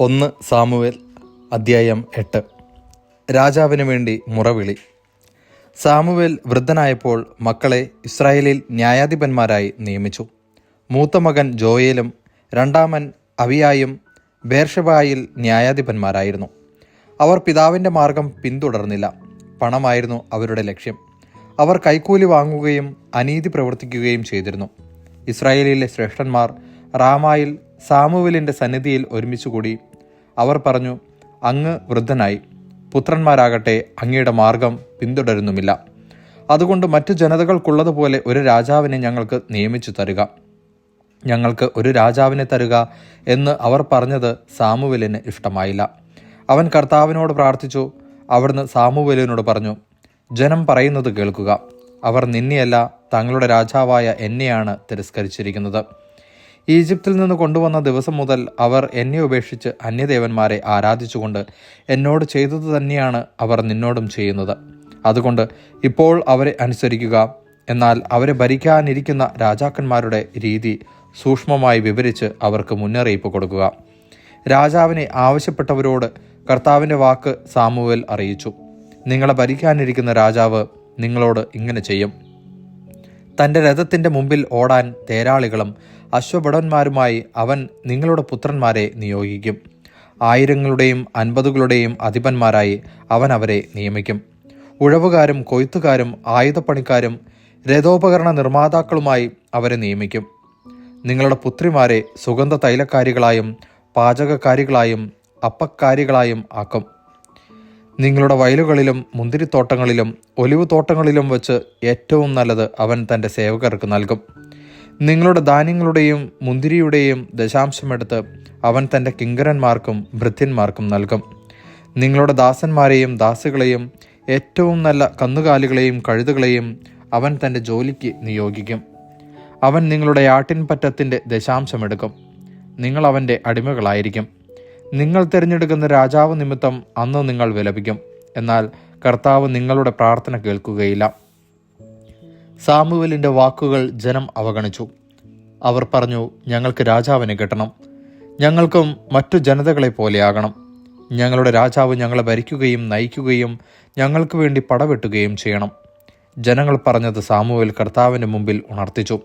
ഒന്ന് സാമുവേൽ അദ്ധ്യായം എട്ട്. രാജാവിന് വേണ്ടി മുറവിളി. സാമുവേൽ വൃദ്ധനായപ്പോൾ മക്കളെ ഇസ്രായേലിൽ ന്യായാധിപന്മാരായി നിയമിച്ചു. മൂത്ത മകൻ ജോയേലും രണ്ടാമൻ അവിയായും ബേർഷബായിൽ ന്യായാധിപന്മാരായിരുന്നു. അവർ പിതാവിന്റെ മാർഗം പിന്തുടർന്നില്ല. പണമായിരുന്നു അവരുടെ ലക്ഷ്യം. അവർ കൈക്കൂലി വാങ്ങുകയും അനീതി പ്രവർത്തിക്കുകയും ചെയ്തിരുന്നു. ഇസ്രായേലിലെ ശ്രേഷ്ഠന്മാർ റാമായിൽ സാമുവലിന്റെ സന്നിധിയിൽ ഒരുമിച്ചുകൂടി. അവർ പറഞ്ഞു അങ്ങ് വൃദ്ധനായി. പുത്രന്മാരാകട്ടെ അങ്ങയുടെ മാർഗം പിന്തുടരുന്നുമില്ല. അതുകൊണ്ട് മറ്റു ജനതകൾക്കുള്ളതുപോലെ ഒരു രാജാവിനെ ഞങ്ങൾക്ക് നിയമിച്ചു തരിക. ഞങ്ങൾക്ക് ഒരു രാജാവിനെ തരുക എന്ന് അവർ പറഞ്ഞത് സാമുവലിന് ഇഷ്ടമായില്ല. അവൻ കർത്താവിനോട് പ്രാർത്ഥിച്ചു. അവിടുന്ന് സാമുവലിനോട് പറഞ്ഞു ജനം പറയുന്നത് കേൾക്കുക. അവർ നിന്നെയല്ല തങ്ങളുടെ രാജാവായ എന്നെയാണ് തിരസ്കരിച്ചിരിക്കുന്നത്. ഈജിപ്തിൽ നിന്ന് കൊണ്ടുവന്ന ദിവസം മുതൽ അവർ എന്നെ ഉപേക്ഷിച്ച് അന്യദേവന്മാരെ ആരാധിച്ചുകൊണ്ട് എന്നോട് ചെയ്തത് തന്നെയാണ് അവർ നിന്നോടും ചെയ്യുന്നത്. അതുകൊണ്ട് ഇപ്പോൾ അവരെ അനുസരിക്കുക. എന്നാൽ അവരെ ഭരിക്കാനിരിക്കുന്ന രാജാക്കന്മാരുടെ രീതി സൂക്ഷ്മമായി വിവരിച്ച് അവർക്ക് മുന്നറിയിപ്പ് കൊടുക്കുക. രാജാവിനെ ആവശ്യപ്പെട്ടവരോട് കർത്താവിന്റെ വാക്ക് സാമുവേൽ അറിയിച്ചു. നിങ്ങളെ ഭരിക്കാനിരിക്കുന്ന രാജാവ് നിങ്ങളോട് ഇങ്ങനെ ചെയ്യും. തന്റെ രഥത്തിന്റെ മുമ്പിൽ ഓടാൻ തേരാളികളും അശ്വഭടന്മാരുമായി അവൻ നിങ്ങളുടെ പുത്രന്മാരെ നിയോഗിക്കും. ആയിരങ്ങളുടെയും അൻപതുകളുടെയും അധിപന്മാരായി അവൻ അവരെ നിയമിക്കും. ഉഴവുകാരും കൊയ്ത്തുകാരും ആയുധപ്പണിക്കാരും രഥോപകരണ നിർമ്മാതാക്കളുമായി അവരെ നിയമിക്കും. നിങ്ങളുടെ പുത്രിമാരെ സുഗന്ധ തൈലക്കാരികളായും പാചകക്കാരികളായും അപ്പക്കാരികളായും ആക്കും. നിങ്ങളുടെ വയലുകളിലും മുന്തിരിത്തോട്ടങ്ങളിലും ഒലിവ് തോട്ടങ്ങളിലും വച്ച് ഏറ്റവും നല്ലത് അവൻ തന്റെ സേവകർക്ക് നൽകും. നിങ്ങളുടെ ധാന്യങ്ങളുടെയും മുന്തിരിയുടെയും ദശാംശമെടുത്ത് അവൻ തന്റെ കിങ്കരന്മാർക്കും ഭൃത്യന്മാർക്കും നൽകും. നിങ്ങളുടെ ദാസന്മാരെയും ദാസുകളെയും ഏറ്റവും നല്ല കന്നുകാലികളെയും കഴുതുകളെയും അവൻ തന്റെ ജോലിക്ക് നിയോഗിക്കും. അവൻ നിങ്ങളുടെ ആട്ടിൻപറ്റത്തിന്റെ ദശാംശമെടുക്കും നിങ്ങൾ അവന്റെ അടിമകളായിരിക്കും. നിങ്ങൾ തിരഞ്ഞെടുക്കുന്ന രാജാവ് നിമിത്തം അന്ന് നിങ്ങൾ വിലപിക്കും എന്നാൽ കർത്താവ് നിങ്ങളുടെ പ്രാർത്ഥന കേൾക്കുകയില്ല. സാമുവലിന്റെ വാക്കുകൾ ജനം അവഗണിച്ചു. അവർ പറഞ്ഞു ഞങ്ങൾക്ക് രാജാവിനെ കിട്ടണം. ഞങ്ങൾക്കും മറ്റു ജനതകളെ പോലെയാകണം ഞങ്ങളുടെ രാജാവ് ഞങ്ങളെ ഭരിക്കുകയും നയിക്കുകയും ഞങ്ങൾക്ക് വേണ്ടി പടവെട്ടുകയും ചെയ്യണം. ജനങ്ങൾ പറഞ്ഞത് സാമുവൽ കർത്താവിന്റെ മുമ്പിൽ ഉണർത്തിച്ചു.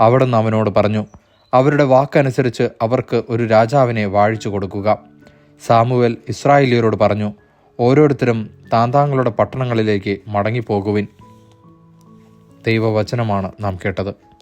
അവിടുന്ന് അവനോട് പറഞ്ഞു അവരുടെ വാക്കനുസരിച്ച് അവർക്ക് ഒരു രാജാവിനെ വാഴിച്ചു കൊടുക്കുക. സാമുവേൽ ഇസ്രായേലിയരോട് പറഞ്ഞു ഓരോരുത്തരും താന്താങ്ങളുടെ പട്ടണങ്ങളിലേക്ക് മടങ്ങിപ്പോകുവിൻ. ദൈവവചനമാണ് നാം കേട്ടത്.